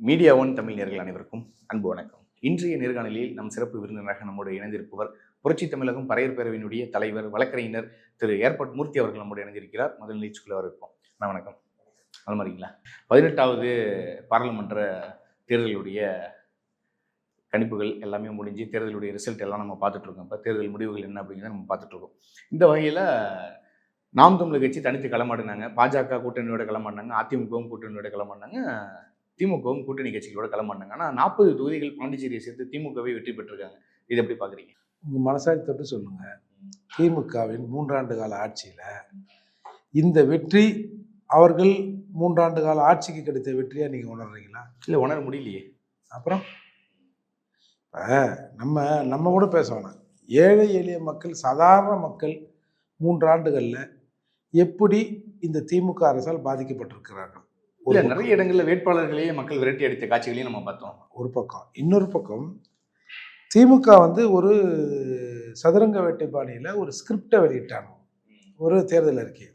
Media one Tamil நேர்கள் அனைவருக்கும் அன்பு வணக்கம். இன்றைய நேர்காணலில் நம் சிறப்பு விருந்தினராக நம்முடைய இணைந்திருப்பவர் புரட்சி தமிழகம் பறையர் பேரவையினுடைய தலைவர் வழக்கறிஞர் திரு. ஏர்பட் மூர்த்தி அவர்கள் நம்முடைய இணைந்திருக்கிறார். முதல் நிகழ்ச்சிக்குள்ள இருக்கும் நான் வணக்கம். நல்ல மாதிரிங்களா பதினெட்டாவது பாராளுமன்ற தேர்தலுடைய கணிப்புகள் எல்லாமே முடிஞ்சு தேர்தலுடைய ரிசல்ட் எல்லாம் நம்ம பார்த்துட்ருக்கோம் இப்போ தேர்தல் முடிவுகள் என்ன அப்படிங்கிறத நம்ம பார்த்துட்ருக்கோம் இந்த வகையில் நாம் தமிழர் கட்சி தனித்து களமாடினாங்க. பாஜக கூட்டணியோட களமாடினாங்க. அதிமுகவும் கூட்டணியோட களமாடினாங்க. திமுகவும் கூட்டணி கட்சிகளோட களமாடினாங்க ஆனால் நாற்பது தொகுதிகள் பாண்டிச்சேரியை சேர்த்து திமுகவே வெற்றி பெற்றிருக்காங்க. இது எப்படி பார்க்குறீங்க உங்க மனசாட்சி தொட்டு சொல்லுங்க. திமுகவின் மூன்றாண்டு கால ஆட்சியில இந்த வெற்றி அவர்கள் மூன்றாண்டு கால ஆட்சிக்கு கிடைத்த வெற்றியா நீங்க உணர்றீங்களா? இல்லை உணர முடியலையே. அப்புறம்? நம்ம நம்ம கூட பேச வேணாம். ஏழை எளிய மக்கள் சாதாரண மக்கள் மூன்றாண்டுகள்ல எப்படி இந்த திமுக அரசால் பாதிக்கப்பட்டிருக்கிறார்கள்? ஒரு. நிறைய இடங்கள்ல வேட்பாளர்களையே மக்கள் விரட்டி அடித்த காட்சிகளையும் நம்ம பார்த்தோம். ஒரு பக்கம். இன்னொரு பக்கம் திமுக வந்து ஒரு சதுரங்க வேட்டை பாணியில் ஒரு ஸ்கிரிப்டை வெளியிட்டாங்க. ஒரு தேர்தல் அறிக்கை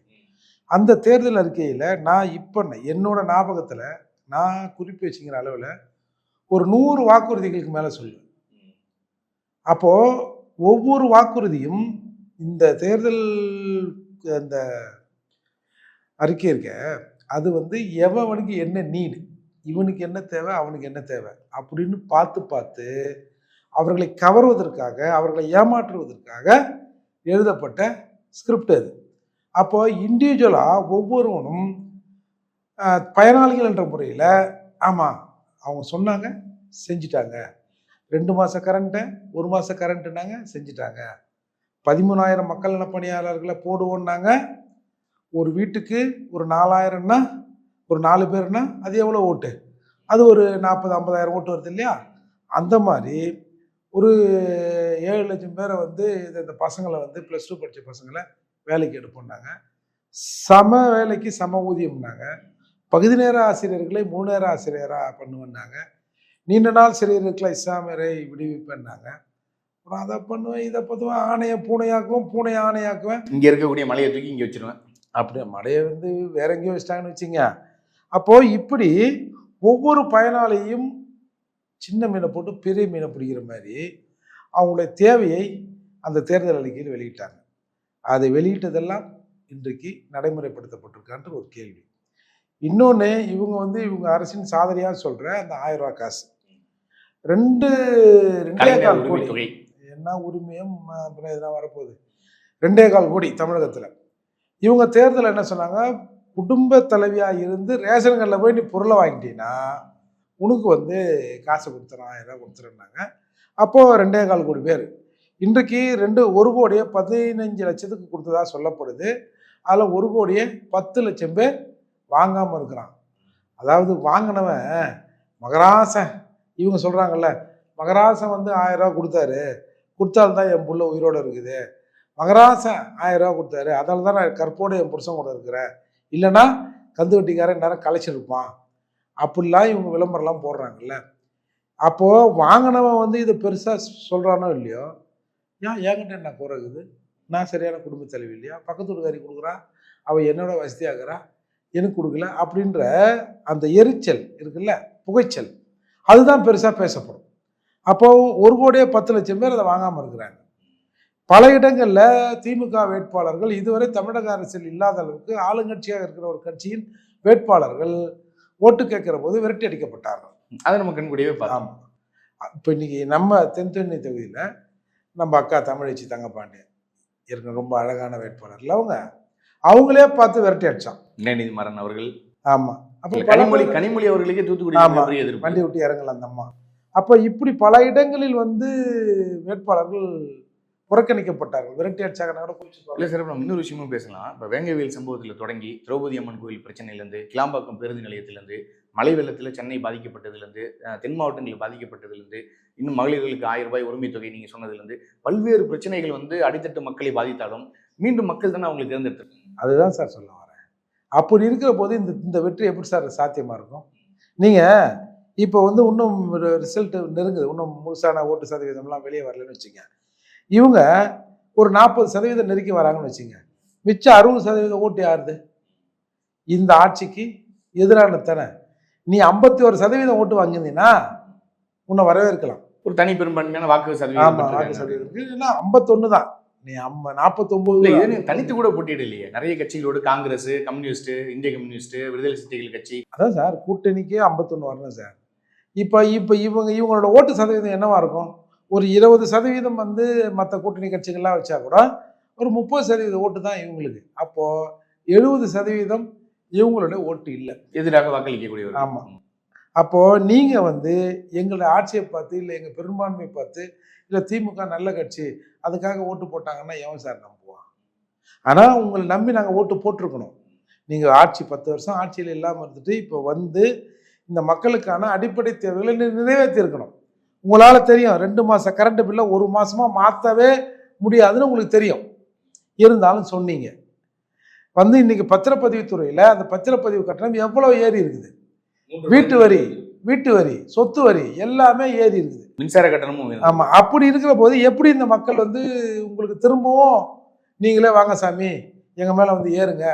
அந்த தேர்தல் அறிக்கையில் நான் இப்போ என்னோட ஞாபகத்தில் நான் குறிப்பு வச்சுக்கிற அளவில் ஒரு நூறு வாக்குறுதிகளுக்கு மேலே சொல்லுவேன். அப்போது ஒவ்வொரு வாக்குறுதியும் இந்த தேர்தல் அந்த அறிக்கை இருக்க அது வந்து எவனுக்கு என்ன நீடு இவனுக்கு என்ன தேவை? அவனுக்கு என்ன தேவை? அப்படின்னு பார்த்து பார்த்து அவர்களை கவர்வதற்காக அவர்களை ஏமாற்றுவதற்காக எழுதப்பட்ட ஸ்கிரிப்ட் அது. அப்போ இண்டிவிஜுவலாக ஒவ்வொருவனும் பயனாளிகள் என்ற முறையில் ஆமாம் அவங்க சொன்னாங்க செஞ்சிட்டாங்க. ரெண்டு மாத கரண்ட்டை ஒரு மாத கரண்ட்டுனாங்க செஞ்சிட்டாங்க. பதிமூணாயிரம் மக்கள் நல பணியாளர்களை போடுவோன்னாங்க ஒரு வீட்டுக்கு ஒரு நாலாயிரம்னா ஒரு நாலு பேர்னா அது எவ்வளோ ஓட்டு? அது ஒரு நாற்பது ஐம்பதாயிரம் ஓட்டு வருது இல்லையா? அந்த மாதிரி ஒரு ஏழு லட்சம் பேரை வந்து இந்த- இந்த பசங்களை வந்து ப்ளஸ் டூ படித்த பசங்களை வேலைக்கு எடுப்போம்னாங்க. சம வேலைக்கு சம ஊதியம்னாங்க. பகுதி நேர ஆசிரியர்களை முழு நேர ஆசிரியராக பண்ணுவேன்னாங்க. நீண்ட நாள் சிறையிருக்கல இஸ்லாமியரை விடுவிப்பேன்னாங்க. அப்புறம் அதை பண்ணுவேன் இதை பார்த்துவேன் ஆணையை பூனையாக்குவேன் பூனை ஆணையாக்குவேன். இங்கே இருக்கக்கூடிய மலையை தூக்கி இங்கே வச்சிருவேன். அப்படியே மடையை வந்து வேற எங்கேயோ வச்சிட்டாங்கன்னு வச்சுங்க. அப்போ இப்படி ஒவ்வொரு பயனாளியும் சின்ன மீனை போட்டு பெரிய மீனை பிடிக்கிற மாதிரி அவங்களுடைய தேவையை அந்த தேர்தல் அறிக்கையில் வெளியிட்டாங்க. அதை வெளியிட்டதெல்லாம் இன்றைக்கு நடைமுறைப்படுத்தப்பட்டிருக்கான்ற ஒரு கேள்வி. இன்னொன்று இவங்க வந்து இவங்க அரசின் சாதனையாக சொல்கிற அந்த ஆயிரம் ரூபாய் காசு. ரெண்டு ரெண்டே கால் கோடி. என்ன உரிமையும் அப்புறம் எதனா வரப்போகுது? ரெண்டே கால் கோடி தமிழகத்தில். இவங்க தேர்தல் என்ன சொன்னாங்க? குடும்ப தலைவியாக இருந்து ரேஷன் கடையில் போய் நீ பொருளை வாங்கிட்டீங்கன்னா உனக்கு வந்து காசு கொடுத்துறேன் ஆயிரம் கொடுத்துருந்தாங்க அப்போது ரெண்டே கால் கோடி பேர். இன்றைக்கு ரெண்டு ஒரு கோடியே பதினஞ்சு லட்சத்துக்கு கொடுத்ததா சொல்லப்படுது. அதில் ஒரு கோடியே பத்து லட்சம் பேர் வாங்காமல் இருக்கிறான் அதாவது வாங்கினவன் மகராசன். இவங்க சொல்கிறாங்கல்ல மகராசன் வந்து ஆயிரம் ரூபா கொடுத்தாரு. கொடுத்தால்தான் என் புள்ள உயிரோடு இருக்குது. மகராசன் ஆயிரம் ரூபா கொடுத்தாரு. அதால தான் நான் கற்போடு என் புருஷன் கூட இருக்கிறேன். இல்லைன்னா கந்து வட்டிக்காரன் நேரம் கலைச்சிருப்பான் அப்படிலாம் இவங்க விளம்பரம்லாம் போடுறாங்கல்ல. அப்போது வாங்கினவன் வந்து இதை பெருசாக சொல்கிறானோ இல்லையோ? ஏன் என்கிட்ட என்ன குறைக்குது இருக்குது? நான் சரியான குடும்ப தலைவி இல்லையா? பக்கத்து வீட்டுக்காரி கொடுக்குறா? அவள் என்னோட வசதியாகிறா எனக்கு கொடுக்கல அப்படின்ற அந்த எரிச்சல் இருக்குல்ல புகைச்சல். அதுதான் பெருசாக பேசப்படும். அப்போது ஒரு கோடியே பத்து லட்சம் பேர் அதை வாங்காமல் இருக்கிறாங்க. பல இடங்களில் திமுக வேட்பாளர்கள் இதுவரை தமிழக அரசியல் இல்லாத அளவுக்கு ஆளுங்கட்சியாக இருக்கிற ஒரு கட்சியின் வேட்பாளர்கள் ஓட்டு கேட்கிற போது விரட்டி அடிக்கப்பட்டார்கள். அதை நம்ம கண்கூடியவே ஆமாம் இப்போ இன்னைக்கு நம்ம தென்தென்னை தொகுதியில் நம்ம அக்கா தமிழச்சி தங்கப்பாண்டியன் இருக்க ரொம்ப அழகான வேட்பாளர்ல அவங்க அவங்களே பார்த்து விரட்டி அடிச்சான். உதயநிதி மாறன் அவர்கள். ஆமா. அப்போ கனிமொழி கனிமொழி அவர்களுக்கே தூத்துக்குடி ஆமா. பெரிய எதிர்ப்பு. வண்டி விட்டு இறங்கல அந்த அம்மா. அப்போ இப்படி பல இடங்களில் வந்து வேட்பாளர்கள் புறக்கணிக்கப்பட்டார்கள். விரட்டி இல்ல குறிச்சு சார் நம்ம இன்னொரு விஷயமும் பேசலாம். இப்போ வேங்கவேல் சம்பவத்தில் தொடங்கி திரௌபதி அம்மன் கோயில் பிரச்சனையிலேருந்து கிளாம்பாக்கம் பேருந்து நிலையத்திலேருந்து மழை வெள்ளத்தில் சென்னை பாதிக்கப்பட்டதுலேருந்து தென் மாவட்டங்களில் பாதிக்கப்பட்டதுலேருந்து இன்னும் மகளிர்களுக்கு ஆயிரம் ரூபாய் உரிமை தொகை நீங்கள் சொன்னதுலேருந்து பல்வேறு பிரச்சனைகள் வந்து அடித்தட்டு மக்களை பாதித்தாலும் மீண்டும் மக்கள் தானே அவங்களை தேர்ந்தெடுத்திருக்காங்க. அதுதான் சார் சொல்ல வரேன். அப்படி இருக்கிற போது இந்த இந்த வெற்றி எப்படி சார் சாத்தியமாக இருக்கும்? நீங்கள் இப்போ வந்து இன்னும் ரிசல்ட் நெருங்குது. இன்னும் முழுசான ஓட்டு சதவீதம்லாம் வெளியே வரலன்னு வச்சுங்க இவங்க ஒரு நாற்பது சதவீதம் நெருக்கி வராங்கன்னு வச்சுங்க. மிச்சம் அறுபது சதவீதம் ஓட்டு யாருது? இந்த ஆட்சிக்கு எதிரான தானே. நீ ஐம்பத்தி ஒரு சதவீதம் ஓட்டு வாங்கியிருந்தீங்கன்னா உன்னை வரவேற்கலாம். ஒரு தனி பெரும்பான்மையான வாக்கு சதவீதம் ஆமா வாக்கு. சதவீதம் இல்லைன்னா ஐம்பத்தொன்னு தான். நீ ஐம்ப நாற்பத்தொன்பது இல்ல இது தனித்து கூட போட்டியிடலையே நிறைய கட்சிகளோடு காங்கிரஸ் கம்யூனிஸ்ட் இந்திய கம்யூனிஸ்ட் விடுதலை சிறுத்தைகள் கட்சி. அதான் சார் கூட்டணிக்கே ஐம்பத்தொன்று வரணும் சார். இப்போ இப்போ இவங்க இவங்களோட ஓட்டு சதவீதம் என்னவா இருக்கும்? ஒரு இருபது சதவீதம் வந்து மற்ற கூட்டணி கட்சிகள்லாம் வச்சா கூட ஒரு முப்பது சதவீத ஓட்டு தான் இவங்களுக்கு. அப்போ எழுபது சதவீதம் இவங்களோட ஓட்டு இல்லை. எதிராக வாக்களிக்கக்கூடியவர் ஆமா. அப்போ நீங்க வந்து எங்களோட ஆட்சியை பார்த்து இல்லை எங்க பெரும்பான்மையை பார்த்து இல்லை திமுக நல்ல கட்சி அதுக்காக ஓட்டு போட்டாங்கன்னா எவன் சார் நம்புவான்? ஆனா உங்களை நம்பி நாங்க ஓட்டு போட்டிருக்கணும். நீங்க ஆட்சி பத்து வருஷம் ஆட்சியில் இல்லாம இருந்துட்டு இப்போ வந்து இந்த மக்களுக்கான அடிப்படை தேவைகளை நீ நிறைவேற்றி இருக்கணும் உங்களால தெரியும். ரெண்டு மாசம் கரண்ட் பில்லை ஒரு மாசமா மாற்றவே முடியாதுன்னு உங்களுக்கு தெரியும். இருந்தாலும் சொன்னீங்க. வந்து இன்னைக்கு பத்திரப்பதிவு துறையில அந்த பத்திரப்பதிவு கட்டணம் எவ்வளவு ஏறி இருக்குது? வீட்டு வரி வீட்டு வரி சொத்து வரி எல்லாமே ஏறி இருக்குது. மின்சார கட்டணமும் உயர்ந்தது. ஆமா. அப்படி இருக்கிற போது எப்படி இந்த மக்கள் வந்து உங்களுக்கு திரும்பவும் நீங்களே வாங்க சாமி எங்க மேல வந்து ஏறுங்க?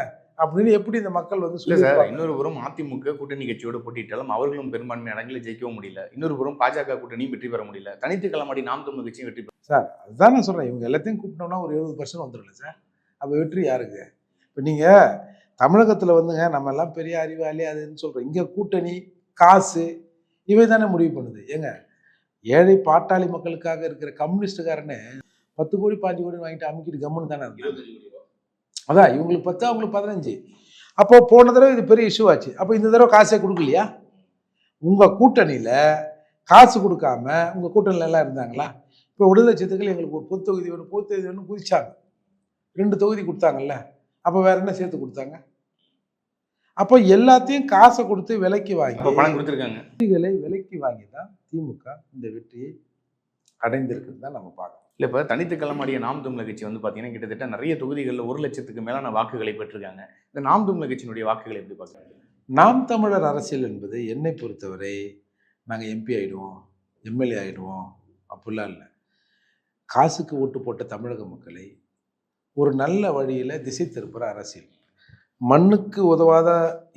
அப்படின்னு எப்படி இந்த மக்கள் வந்து இல்ல சார் இன்னொரு புறம் அதிமுக கூட்டணி கட்சியோட போட்டியிட்டாலும் அவர்களும் பெரும்பான்மை இடங்களில் ஜெயிக்கவும் முடியல. இன்னொரு புறம் பாஜக கூட்டணியும் வெற்றி பெற முடியல. தனித்து களமாடி நாம் தமிழ் கட்சியும் வெற்றி பெற சார் அதுதான் நான் சொல்றேன். இவங்க எல்லாத்தையும் கூப்பிட்டோம்னா ஒரு எழுபது பர்சன்ட் வந்துடல சார். அப்ப வெற்றி யாருக்கு? இப்போ நீங்க தமிழகத்துல வந்துங்க நம்ம எல்லாம் பெரிய அறிவாளி அதுன்னு சொல்றோம். இங்க கூட்டணி காசு இவை தானே முடிவு பண்ணுது. ஏங்க ஏழை பாட்டாளி மக்களுக்காக இருக்கிற கம்யூனிஸ்டுக்காரனே பத்து கோடி பாஞ்சு கோடி வாங்கிட்டு அமுக்கிட்டு கம்முன்னு தானே இருந்தாங்க அதான் இவங்களுக்கு பத்து அவங்களுக்கு பதினஞ்சு. அப்போ போன தடவை இது பெரிய இஷ்யூ ஆச்சு. அப்போ இந்த தடவை காசே கொடுக்கலையா? உங்க கூட்டணியில காசு கொடுக்காம உங்க கூட்டணியில எல்லாம் இருந்தாங்களா? இப்போ விடுதலை சித்துக்கள் எங்களுக்கு ஒரு பொது தொகுதி வேணும் பொது தொகுதி வேணும் குதிச்சாங்க. ரெண்டு தொகுதி கொடுத்தாங்கல்ல. அப்போ வேற என்ன சேர்த்து கொடுத்தாங்க? அப்போ எல்லாத்தையும் காசை கொடுத்து விலைக்கு வாங்கி பணம் கொடுத்துருக்காங்க. விலைக்கு வாங்கி தான் திமுக இந்த வெற்றியை அடைந்திருக்குன்னு தான் நம்ம பார்க்கணும். இல்லை இப்போ தனித்து களமாடிய நாம் தமிழ கட்சி வந்து பார்த்தீங்கன்னா கிட்டத்தட்ட நிறைய தொகுதிகளில் ஒரு லட்சத்துக்கு மேலான வாக்குகளை பெற்றிருக்காங்க. இந்த நாம் தமிழ கட்சியினுடைய வாக்குகளை எப்படி பார்க்குறாங்க? நாம் தமிழர் அரசியல் என்பது என்னை பொறுத்தவரை நாங்கள் எம்பி ஆயிடுவோம் எம்எல்ஏ ஆயிடுவோம் அப்படிலாம் இல்லை. காசுக்கு ஓட்டு போட்ட தமிழக மக்களை ஒரு நல்ல வழியில் திசை திருப்புற அரசியல். மண்ணுக்கு உதவாத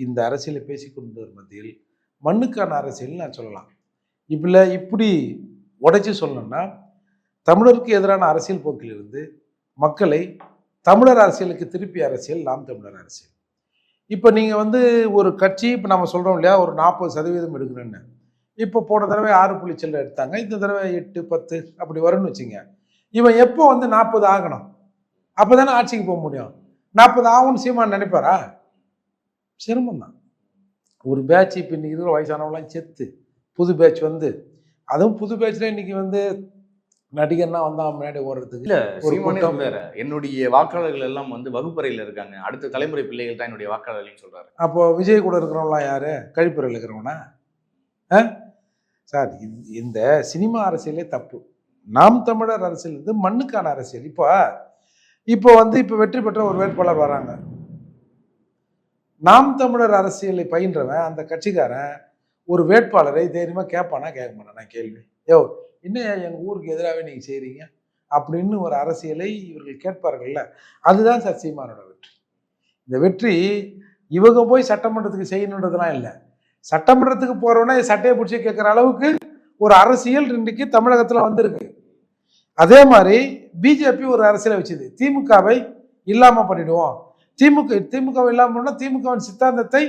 இந்த அரசியலை பேசிக்கொண்டவர் மத்தியில் மண்ணுக்கான அரசியல் நான் சொல்லலாம். இப்படில இப்படி உடைச்சி சொல்லணும்னா தமிழருக்கு எதிரான அரசியல் போக்கிலிருந்து மக்களை தமிழர் அரசியலுக்கு திருப்பி அரசியல் நாம் தமிழர் அரசியல். இப்போ நீங்கள் வந்து ஒரு கட்சி இப்போ நம்ம சொல்கிறோம் இல்லையா ஒரு நாற்பது சதவீதம் எடுக்கணும்னு. இப்போ போன தடவை ஆறு புள்ளி செல்ல எடுத்தாங்க இந்த தடவை எட்டு பத்து அப்படி வரும்னு வச்சுங்க. இவன் எப்போ வந்து நாற்பது ஆகணும்? அப்போ தானே ஆட்சிக்கு போக முடியும். நாற்பது ஆகும்னு சீமான் நினைப்பாரா? சிரமம் தான். ஒரு பேட்ச் இப்போ இன்னைக்கு இருக்கிற வயசானவங்களாம் செத்து. புது பேட்ச் வந்து அதுவும் புது பேட்ச்ல இன்னைக்கு வந்து நடிகர்னா வந்தான் முன்னாடி ஓடுறதுக்கு இல்ல சீமானே. சொல்றாரு என்னுடைய வாக்காளர்கள் எல்லாம் வந்து வகுப்பறையில இருக்காங்க. அடுத்த தலைமுறை பிள்ளைகள் தான் என்னுடைய வாக்காளர்கள்னு சொல்றாரு. அப்போ விஜய் கூட இருக்கிறவங்களாம் யாரு? கழிப்பறையில் இருக்கிறவனா? சார் இந்த- சினிமா அரசியலே தப்பு. நாம் தமிழர் அரசியல் வந்து மண்ணுக்கான அரசியல். இப்போ இப்போ வந்து இப்போ வெற்றி பெற்ற ஒரு வேட்பாளர் வராங்க. நாம் தமிழர் அரசியலை பயின்றவன் அந்த கட்சிக்காரன் ஒரு வேட்பாளரை தைரியமா கேட்பானா கேட்க மாட்டானா? கேள்வி. யோ என்ன எங்கள் ஊருக்கு எதிராகவே நீங்கள் செய்கிறீங்க அப்படின்னு ஒரு அரசியலை இவர்கள் கேட்பார்கள்ல. அதுதான் சார் சீமானோட வெற்றி. இந்த வெற்றி இவங்க போய் சட்டமன்றத்துக்கு செய்யணுன்றதுலாம் இல்லை. சட்டமன்றத்துக்கு போறவனே சட்டையை பிடிச்சி கேட்குற அளவுக்கு ஒரு அரசியல் இன்றைக்கு தமிழகத்தில் வந்திருக்கு. அதே மாதிரி பிஜேபி ஒரு அரசியலை வச்சுது. திமுகவை இல்லாமல் பண்ணிடுவோம். திமுக திமுகவை இல்லாமல் பண்ணால் திமுகவின் சித்தாந்தத்தை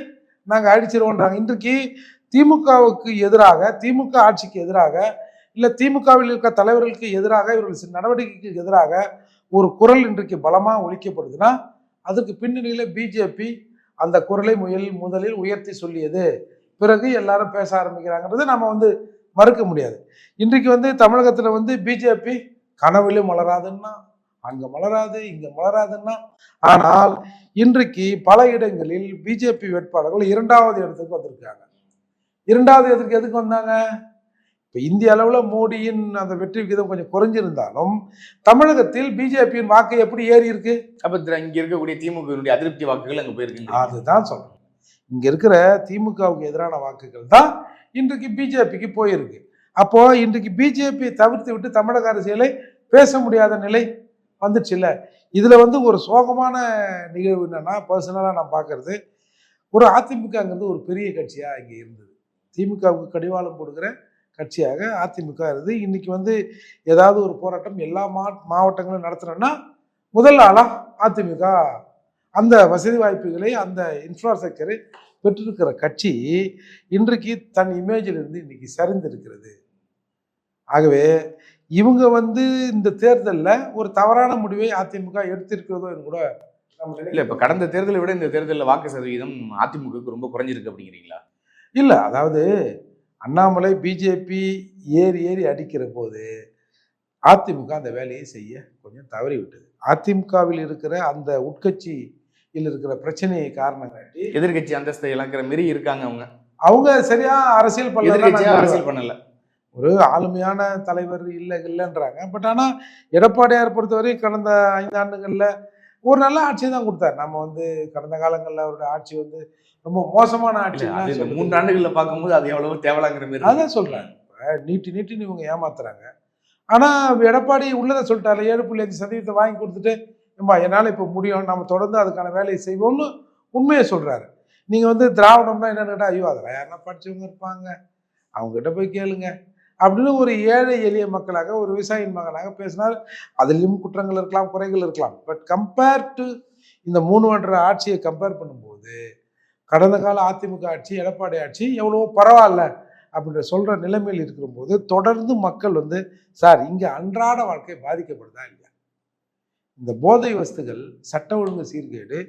நாங்கள் அடிச்சிருவோன்றாங்க இன்றைக்கு திமுகவுக்கு எதிராக திமுக ஆட்சிக்கு எதிராக இல்லை திமுகவில் இருக்க தலைவர்களுக்கு எதிராக இவர்கள் சில நடவடிக்கைக்கு எதிராக ஒரு குரல் இன்றைக்கு பலமாக ஒழிக்கப்படுதுன்னா அதுக்கு பின்னணியில் பிஜேபி அந்த குரலை முயல் முதலில் உயர்த்தி சொல்லியது. பிறகு எல்லாரும் பேச ஆரம்பிக்கிறாங்கிறது நம்ம வந்து மறுக்க முடியாது. இன்றைக்கு வந்து தமிழகத்தில் வந்து பிஜேபி கனவிலும் மலராதுன்னா அங்கே மலராது இங்கே மலராதுன்னா. ஆனால் இன்றைக்கு பல இடங்களில் பிஜேபி வேட்பாளர்கள் இரண்டாவது இடத்துக்கு வந்திருக்காங்க இரண்டாவது இடத்துக்கு எதுக்கு வந்தாங்க? இப்ப இந்திய அளவுல மோடியின் அந்த வெற்றி விகிதம் கொஞ்சம் குறைஞ்சிருந்தாலும் தமிழகத்தில் பிஜேபியின் வாக்கு எப்படி ஏறி இருக்கு? அப்ப இங்க இருக்கக்கூடிய திமுகவினுடைய அதிருப்தி வாக்குகள் அங்க போயிருக்குங்க. அதுதான் சொல்றேன். இங்க இருக்கிற திமுகவுக்கு எதிரான வாக்குகள் தான் இன்றைக்கு பிஜேபிக்கு போயிருக்கு. அப்போ இன்றைக்கு பிஜேபியை தவிர்த்து விட்டு தமிழக அரசியலை பேச முடியாத நிலை வந்துச்சு இல்ல இதுல வந்து ஒரு சோகமான நிகழ்வு என்னன்னா பர்சனலா நான் பார்க்கிறது ஒரு அதிமுகங்கிறது ஒரு பெரிய கட்சியா இங்க இருந்தது. திமுகவுக்கு கடிவாளம் கொடுக்குற கட்சியாக அதிமுக இருக்குது. இன்னைக்கு வந்து ஏதாவது ஒரு போராட்டம் எல்லா மா மாவட்டங்களும் நடத்துறோம்னா முதல் ஆளா அதிமுக. அந்த வசதி வாய்ப்புகளை அந்த இன்ஃப்ராஸ்ட்ரக்சரை பெற்றிருக்கிற கட்சி இன்றைக்கு தன் இமேஜில் இருந்து இன்னைக்கு சரிந்திருக்கிறது. ஆகவே இவங்க வந்து இந்த தேர்தலில் ஒரு தவறான முடிவை அதிமுக எடுத்திருக்கிறதோ என்று கூட நம்ம இல்ல. இப்ப கடந்த தேர்தலை விட இந்த தேர்தலில் வாக்கு சதவீதம் அதிமுகவுக்கு ரொம்ப குறைஞ்சிருக்கு அப்படிங்கிறீங்களா? இல்லை அதாவது அண்ணாமலை பிஜேபி ஏறி ஏறி அடிக்கிற போது அதிமுக அந்த வேலையை செய்ய கொஞ்சம் தவறி விட்டது. அதிமுகவில் இருக்கிற அந்த உட்கட்சியில் இருக்கிற பிரச்சனையை காரணம் காட்டி எதிர்க்கட்சி அந்தஸ்தை இழக்கிற மாரி இருக்காங்க அவங்க. அவங்க சரியா அரசியல் பண்ணல அரசியல் பண்ணல. ஒரு ஆளுமையான தலைவர் இல்லை இல்லைன்றாங்க. பட் ஆனால் எடப்பாடியார் பொறுத்தவரை கடந்த ஐந்து ஆண்டுகளில் ஒரு நல்ல ஆட்சி தான் கொடுத்தாரு. நம்ம வந்து கடந்த காலங்களில் அவருடைய ஆட்சி வந்து ரொம்ப மோசமான ஆட்சி மூன்று ஆண்டுகள்ல பார்க்கும்போது அது எவ்வளவு தேவலாங்கிற மாதிரி அதான் இப்ப நீட்டி நீட்டின்னு இவங்க ஏமாத்துறாங்க. ஆனா எடப்பாடி உள்ளதை சொல்லிட்டாரு. ஏழு புள்ளி அஞ்சு சதவீதத்தை வாங்கி கொடுத்துட்டு ஏம்பா என்னால் இப்போ முடியும். நம்ம தொடர்ந்து அதுக்கான வேலையை செய்வோம்னு உண்மையை சொல்றாரு. நீங்க வந்து திராவிடம்னா என்னன்னு கேட்டா ஐயோ அதெல்லாம் யாருன்னா படிச்சவங்க இருப்பாங்க. அவங்க கிட்ட போய் கேளுங்க. அப்படின்னு ஒரு ஏழை எளிய மக்களாக ஒரு விவசாயின் மகனாக பேசினால் அதிலும் குற்றங்கள் இருக்கலாம் குறைகள் இருக்கலாம். பட் கம்பேர் டு இந்த மூணு ஒன்றரை ஆட்சியை கம்பேர் பண்ணும்போது கடந்த கால அதிமுக ஆட்சி எடப்பாடி ஆட்சி எவ்வளவோ பரவாயில்ல அப்படின்ற சொல்கிற நிலைமையில் இருக்கிறபோது தொடர்ந்து மக்கள் வந்து சார் இங்கே அன்றாட வாழ்க்கை பாதிக்கப்படுதா இல்லையா? இந்த போதை வஸ்துகள் சட்ட ஒழுங்கு சீர்கேடு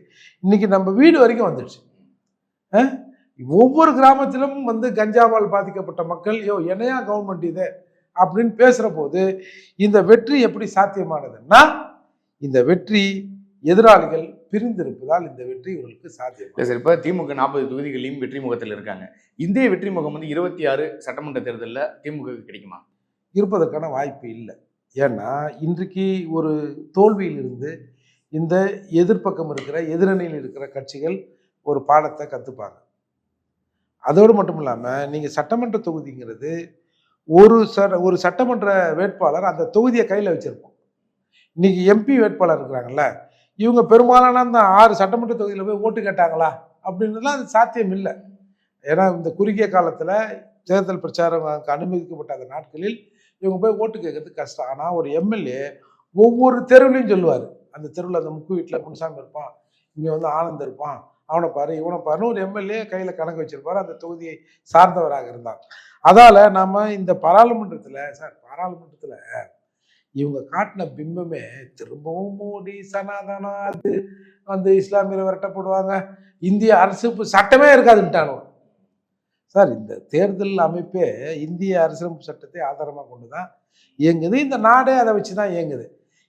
இன்னைக்கு நம்ம வீடு வரைக்கும் வந்துடுச்சு. ஆ? ஒவ்வொரு கிராமத்திலும் வந்து கஞ்சாவால் பாதிக்கப்பட்ட மக்கள் யோ என்னையா கவர்மெண்ட் இது? அப்படின்னு பேசுற போது இந்த வெற்றி எப்படி சாத்தியமானதுன்னா இந்த வெற்றி எதிராளிகள் பிரிந்திருப்பதால் இந்த வெற்றி இவர்களுக்கு சாத்தியம் இல்ல சார் இப்ப திமுக நாற்பது தொகுதிகளையும் வெற்றி முகத்தில் இருக்காங்க. இந்திய வெற்றி முகம் வந்து இருபத்தி ஆறு சட்டமன்ற தேர்தலில் திமுக கிடைக்குமா? இருப்பதற்கான வாய்ப்பு இல்லை. ஏன்னா இன்றைக்கு ஒரு தோல்வியிலிருந்து இந்த எதிர்ப்பக்கம் இருக்கிற எதிரணியில் இருக்கிற கட்சிகள் ஒரு பாடத்தை கற்றுப்பாங்க அதோடு மட்டும் இல்லாமல் நீங்கள் சட்டமன்ற தொகுதிங்கிறது ஒரு ச ஒரு சட்டமன்ற வேட்பாளர் அந்த தொகுதியை கையில் வச்சுருப்போம் இன்னைக்கு எம்பி வேட்பாளர் இருக்கிறாங்கல்ல இவங்க பெரும்பாலான அந்த ஆறு சட்டமன்ற தொகுதியில் போய் ஓட்டு கேட்டாங்களா? அப்படின்றதுலாம் அது சாத்தியம் இல்லை. ஏன்னா இந்த குறுகிய காலத்தில் தேர்தல் பிரச்சாரம் அனுமதிக்கப்பட்ட அந்த நாட்களில் இவங்க போய் ஓட்டு கேட்கறது கஷ்டம். ஆனால் ஒரு எம்எல்ஏ ஒவ்வொரு தெருவிலையும் சொல்லுவார். அந்த தெருவில் அந்த முக்கு வீட்டில் முன்சாமி இருப்பான் இங்கே வந்து ஆனந்த் இருப்பான் அவனை பாரு இவனை பாருன்னு ஒரு எம்எல்ஏ கையில் கணக்கு வச்சிருப்பாரு. அந்த தொகுதியை சார்ந்தவராக இருந்தான். அதால் நம்ம இந்த பாராளுமன்றத்தில் சார் பாராளுமன்றத்தில் இவங்க காட்டின பிம்பமே திரும்பவும் மோடி சனாதனம் அது வந்து இஸ்லாமியர் விரட்டப்படுவாங்க. இந்திய அரசு சட்டமே இருக்காதுன்ட்டானோ சார் இந்த தேர்தல் அமைப்பே இந்திய அரசியலமைப்பு சட்டத்தை ஆதாரமாக கொண்டு தான் இயங்குது. இந்த நாடே அதை வச்சு தான் இயங்குது.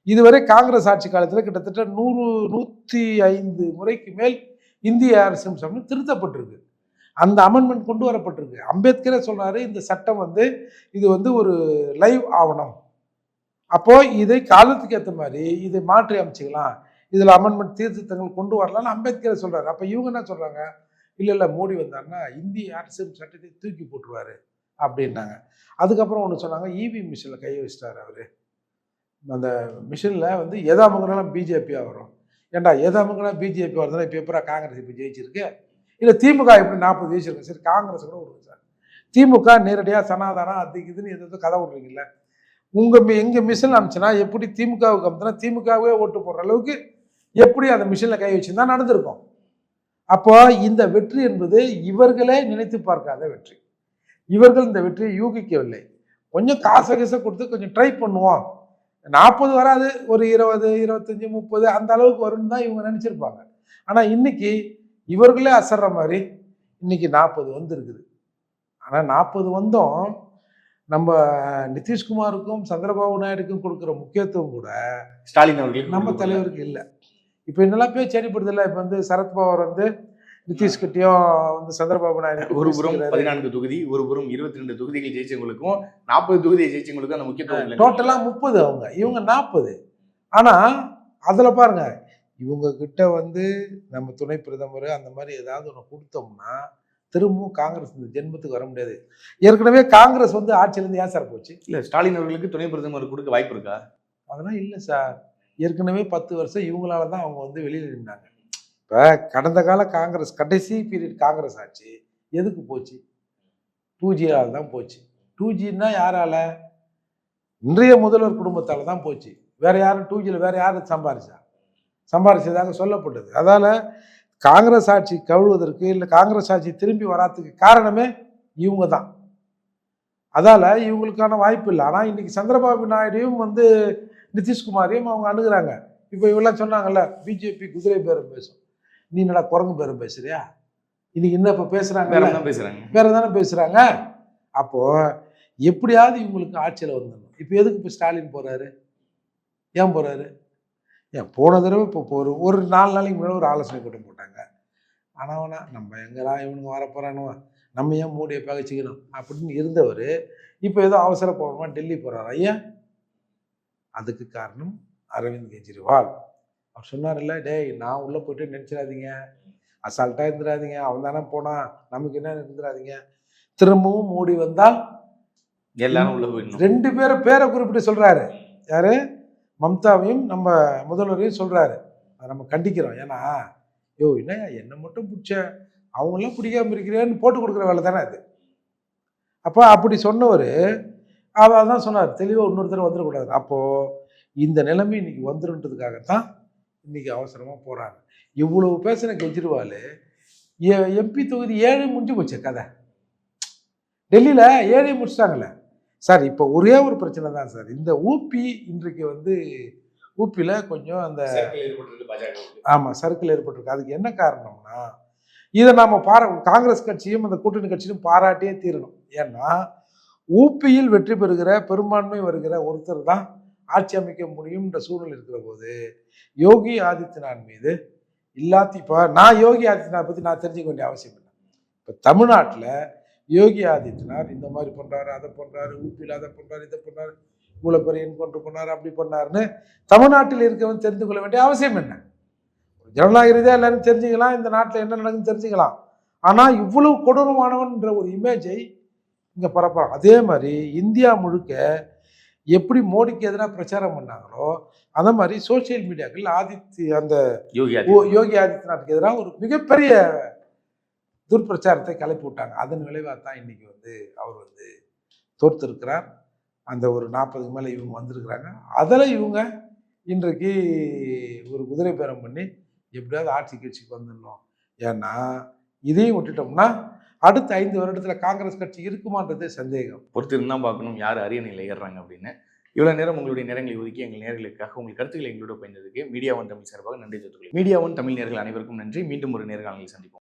இதுவரை காங்கிரஸ் ஆட்சி காலத்தில் கிட்டத்தட்ட நூறு நூற்றி ஐந்து முறைக்கு மேல் இந்திய அரசியலமைப்பு சட்டம் திருத்தப்பட்டிருக்கு. அந்த அமெண்ட்மெண்ட் கொண்டு வரப்பட்டிருக்கு. அம்பேத்கரே சொல்கிறாரு இந்த சட்டம் வந்து இது வந்து ஒரு லைவ் ஆவணம். அப்போது இதை காலத்துக்கு ஏற்ற மாதிரி இதை மாற்றி அமைச்சிக்கலாம். இதில் அமெண்ட்மெண்ட் சீர்திருத்தங்கள் கொண்டு வரலாம்னு அம்பேத்கரை சொல்கிறாரு அப்போ இவங்க என்ன சொல்கிறாங்க இல்லை இல்லை மோடி வந்தாருன்னா இந்திய அரசியல் சட்டத்தை தூக்கி போட்டுருவாரு. அப்படின்னாங்க. அதுக்கப்புறம் ஒன்று சொன்னாங்க இவி மிஷினில் கை வச்சிட்டார் அவர். அந்த மிஷினில் வந்து எதா மங்கனாலும் பிஜேபியாக வரும். ஏண்டா எதா பிஜேபி வருதுன்னா இப்போ எப்பரா காங்கிரஸ் இப்போ ஜெயிச்சிருக்கு. இல்லை திமுக எப்படி நாற்பது ஜெயிச்சிருக்கு? சரி காங்கிரஸ் கூட விடுங்க சார். திமுக நேரடியாக சனாதானம் அது இதுன்னு எது கதை விட்றீங்கல்ல. உங்கள் எங்கள் மிஷின் அமிச்சுனா எப்படி திமுகவுக்கு அமிச்சுனா திமுகவே ஓட்டு போடுற அளவுக்கு எப்படி அந்த மிஷினில் கை வச்சுருந்தா நடந்திருக்கும். அப்போ இந்த வெற்றி என்பது இவர்களே நினைத்து பார்க்காத வெற்றி. இவர்கள் இந்த வெற்றியை யூகிக்கவில்லை. கொஞ்சம் காசை கீசை கொடுத்து கொஞ்சம் ட்ரை பண்ணுவோம். நாற்பது வராது ஒரு இருபது இருபத்தஞ்சி முப்பது அந்த அளவுக்கு வரும்னு தான் இவங்க நினச்சிருப்பாங்க. ஆனால் இன்னைக்கு இவர்களே அசர்ற மாதிரி இன்னைக்கு நாற்பது வந்துருக்குது. ஆனால் நாற்பது வந்தும் நம்ம நிதிஷ்குமாருக்கும் சந்திரபாபு நாயுடுக்கும் கொடுக்குற முக்கியத்துவம் கூட ஸ்டாலின் அவர்களுக்கு நம்ம தலைவருக்கு இல்லை. இப்போ என்னெல்லாம் பேச்சு அடிப்படுதில்ல இப்போ வந்து சரத்பவார் வந்து நிதிஷ்கிட்டையும் வந்து சந்திரபாபு நாயுடு ஒரு புறம் பதினான்கு தொகுதி ஒரு புறம் இருபத்தி ரெண்டு தொகுதிகள் ஜெயிச்சவங்களுக்கும் நாற்பது தொகுதியை ஜெயிச்சவங்களுக்கும் அந்த முக்கியத்துவம் இல்லை. டோட்டலா முப்பது அவங்க. இவங்க நாற்பது. ஆனா அதுல பாருங்க இவங்க கிட்ட வந்து நம்ம துணை பிரதமர் அந்த மாதிரி ஏதாவது ஒன்று கொடுத்தோம்னா திரும்பவும் காங்கிரஸ் இந்த ஜென்மத்துக்கு வர முடியாது. ஏற்கனவே காங்கிரஸ் வந்து ஆட்சியிலேருந்து ஏன் சார் போச்சு? இல்ல ஸ்டாலின் அவர்களுக்கு துணை பிரதமர் கொடுக்க வாய்ப்பு இருக்கா? அதெல்லாம் இல்லை சார். ஏற்கனவே பத்து வருஷம் இவங்களால தான் அவங்க வந்து வெளியில் நின்னாங்க. இப்போ கடந்த கால காங்கிரஸ் கடைசி பீரியட் காங்கிரஸ் ஆட்சி எதுக்கு போச்சு? டூ ஜியால் தான் போச்சு. டூ ஜின்னா யாரால? இன்றைய முதல்வர் குடும்பத்தால் தான் போச்சு. வேற யாரும் டூ ஜியில் வேற யாரும் சம்பாரிச்சா? சம்பாரிச்சதாக சொல்லப்பட்டது. அதால் காங்கிரஸ் ஆட்சி கழுவுவதற்கு இல்லை காங்கிரஸ் ஆட்சி திரும்பி வராதுக்கு காரணமே இவங்க தான். அதால் இவங்களுக்கான வாய்ப்பு இல்லை. ஆனால் இன்றைக்கி சந்திரபாபு நாயுடையும் வந்து நிதிஷ்குமாரையும் அவங்க அணுகிறாங்க. இப்போ இவெல்லாம் சொன்னாங்கல்ல பிஜேபி குதிரை பேரம் பேசும். நீ என்னடா குரங்கு பேரம் பேசுறியா? இன்னைக்கு என்ன இப்போ வேற பேசுகிறாங்க தான் பேசுறாங்க? வேற தானே பேசுகிறாங்க அப்போ எப்படியாவது இவங்களுக்கு ஆட்சியில் வந்துடணும். இப்போ எதுக்கு இப்போ ஸ்டாலின் போகிறாரு ஏன் போகிறாரு ஏன் போன தடவை இப்போ ஒரு ஒரு நாலு நாளைக்கு முன்னாடி ஒரு ஆலோசனை கூட்டம் போட்டாங்க. ஆனால் வேணா நம்ம எங்கடா இவனுங்க வரப்போறானுவ நம்ம ஏன் மூடியை பகச்சிக்கணும்? அப்படின்னு இருந்தவர் இப்போ ஏதோ அவசர போகணுமா டெல்லி போகிறார் ஐயா அதுக்கு காரணம் அரவிந்த் கெஜ்ரிவால். அவர் சொன்னார்ல டேய் நான் உள்ளே போயிட்டு நினச்சிடாதீங்க அசால்ட்டாக இருந்துடாதீங்க. அவன் தானே போனான். நமக்கு என்ன இருந்துடாதீங்க. திரும்பவும் மூடி வந்தால் எல்லாரும் உள்ள போயிடணும். ரெண்டு பேரை பேரை குறிப்பிட்டு சொல்றாரு. யாரு? மம்தாவையும் நம்ம முதல்வரையும் சொல்றாரு. அதை நம்ம கண்டிக்கிறோம். ஏன்னா யோ என்ன என்னை மட்டும் பிடிச்ச? அவங்களாம் பிடிக்காம இருக்கிறேன்னு போட்டு கொடுக்குற வேலை தானே அது? அப்போ அப்படி சொன்னவர் அவர் தான் சொன்னார் தெளிவாக இன்னொருத்தர் வந்துடக்கூடாது. அப்போது இந்த நிலைமை இன்னைக்கு வந்துருன்றதுக்காகத்தான் இன்னைக்கு அவசரமாக போகிறாங்க இவ்வளவு பேசின கெஜ்ரிவால் எம்பி தொகுதி ஏழு முடிஞ்சு போச்சு கதை. டெல்லியில் ஏழை முடிச்சிட்டாங்களே சார் இப்போ ஒரே ஒரு பிரச்சனை தான் சார். இந்த ஊபி இன்றைக்கு வந்து ஊப்பியில் கொஞ்சம் அந்த ஆமாம் சர்க்கிள் ஏற்பட்டிருக்கு. அதுக்கு என்ன காரணம்னா இதை நாம் பாரா காங்கிரஸ் கட்சியும் அந்த கூட்டணி கட்சியும் பாராட்டியே தீரணும். ஏன்னா ஊப்பியில் வெற்றி பெறுகிற பெரும்பான்மை வருகிற ஒருத்தர் தான் ஆட்சி அமைக்க முடியும்ன்ற சூழ்நிலை இருக்கிற போது யோகி ஆதித்யநாத் மீது இல்லாத்தி இப்போ நான் யோகி ஆதித்யநாத் பற்றி நான் தெரிஞ்சுக்க வேண்டிய அவசியம் இல்லை. இப்போ தமிழ்நாட்டில் யோகி ஆதித்யநாத் இந்த மாதிரி பண்ணுறாரு அதை பண்ணுறாரு ஊப்பியில் அதை பண்ணுறாரு இதை பண்ணுறாரு இவ்வளோ பெரிய பண்ணார் அப்படி பண்ணாருன்னு தமிழ்நாட்டில் இருக்கவன் தெரிந்து கொள்ள வேண்டிய அவசியம் என்ன? ஜனநாயக ரீதியாக எல்லாரும் தெரிஞ்சுக்கலாம் இந்த நாட்டில் என்ன நடக்குன்னு தெரிஞ்சுக்கலாம். ஆனால் இவ்வளவு கொடூரமானவன்ற ஒரு இமேஜை இங்கே பரப்புகிறான் அதே மாதிரி இந்தியா முழுக்க எப்படி மோடிக்கு எதிராக பிரச்சாரம் பண்ணாங்களோ அந்த மாதிரி சோஷியல் மீடியாக்கள் ஆதித்ய அந்த யோகி ஆதித்யநாத்துக்கு எதிராக ஒரு மிகப்பெரிய துர்பிரச்சாரத்தை கிளப்பி விட்டாங்க. அதன் விளைவாக தான் இன்னைக்கு வந்து அவர் வந்து தோற்றிருக்கிறார். அந்த ஒரு நாற்பதுக்கு மேலே இவங்க வந்திருக்கிறாங்க. அதில் இவங்க இன்றைக்கு ஒரு குதிரை பேரம் பண்ணி எப்படியாவது ஆட்சி கட்சிக்கு வந்துடணும். ஏன்னா இதையும் விட்டுட்டோம்னா அடுத்த ஐந்து வருடத்துல காங்கிரஸ் கட்சி இருக்குமான்றதே சந்தேகம். பொறுத்து பார்க்கணும். யார் அரியணையில் ஏறுறாங்க அப்படின்னு. இவ்வளவு நேரம் உங்களுடைய நேரங்களை ஒதுக்கி எங்கள் நேர்களுக்காக உங்கள் கருத்துக்களை எங்களோட பயந்ததுக்கு மீடியா ஒன் தமிழ் சார்பாக நன்றி தெரிவித்துக் மீடியா ஒன் தமிழ் நேர்கள் அனைவருக்கும் நன்றி. மீண்டும் ஒரு நேர்காணலில் சந்திப்போம்.